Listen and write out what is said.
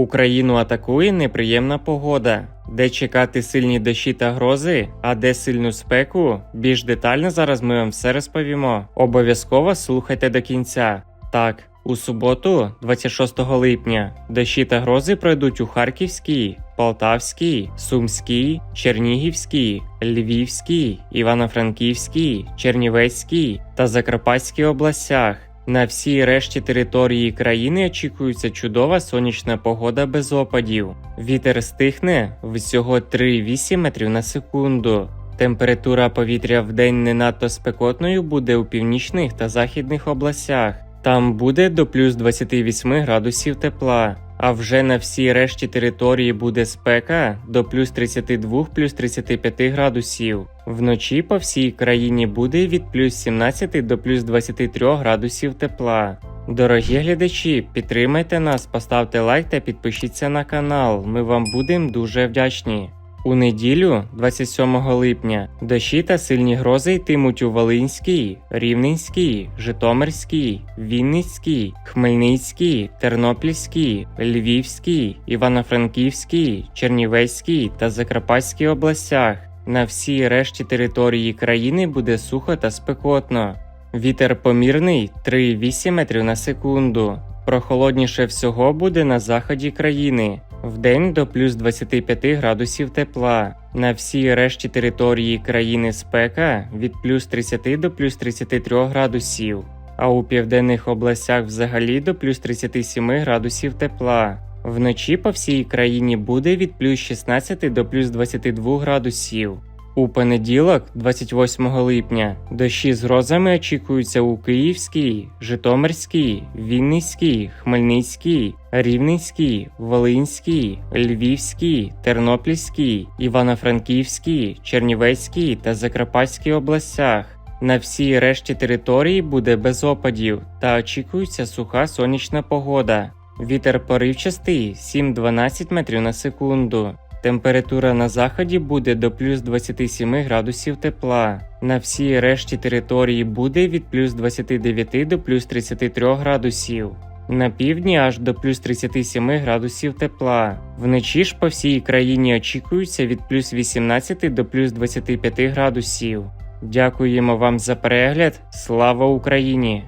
Україну атакує неприємна погода, де чекати сильні дощі та грози, а де сильну спеку. Більш детально зараз ми вам все розповімо. Обов'язково слухайте до кінця. Так, у суботу, 26 липня, дощі та грози пройдуть у Харківській, Полтавській, Сумській, Чернігівській, Львівській, Івано-Франківській, Чернівецькій та Закарпатській областях. На всій решті території країни очікується чудова сонячна погода без опадів. Вітер стихне всього 3,8 метрів на секунду. Температура повітря в день не надто спекотною буде у північних та західних областях. Там буде до плюс 28 градусів тепла. А вже на всій решті території буде спека до плюс 32 плюс 35 градусів. Вночі по всій країні буде від плюс 17 до плюс 23 градусів тепла. Дорогі глядачі, підтримайте нас, поставте лайк та підпишіться на канал. Ми вам будемо дуже вдячні. У неділю, 27 липня, дощі та сильні грози йтимуть у Волинській, Рівненській, Житомирській, Вінницькій, Хмельницькій, Тернопільській, Львівській, Івано-Франківській, Чернівецькій та Закарпатській областях. На всій решті території країни буде сухо та спекотно. Вітер помірний 3,8 метрів на секунду. Прохолодніше всього буде на заході країни. Вдень до плюс 25 градусів тепла. На всій решті території країни спека від плюс 30 до плюс 33 градусів, а у південних областях взагалі до плюс 37 градусів тепла. Вночі по всій країні буде від плюс 16 до плюс 22 градусів. У понеділок, 28 липня, дощі з грозами очікуються у Київській, Житомирській, Вінницькій, Хмельницькій, Рівненській, Волинській, Львівській, Тернопільській, Івано-Франківській, Чернівецькій та Закарпатській областях. На всій решті території буде без опадів та очікується суха сонячна погода. Вітер поривчастий 7-12 метрів на секунду. Температура на заході буде до плюс 27 градусів тепла. На всій решті території буде від плюс 29 до плюс 33 градусів. На півдні аж до плюс 37 градусів тепла. Вночі ж по всій країні очікується від плюс 18 до плюс 25 градусів. Дякуємо вам за перегляд. Слава Україні!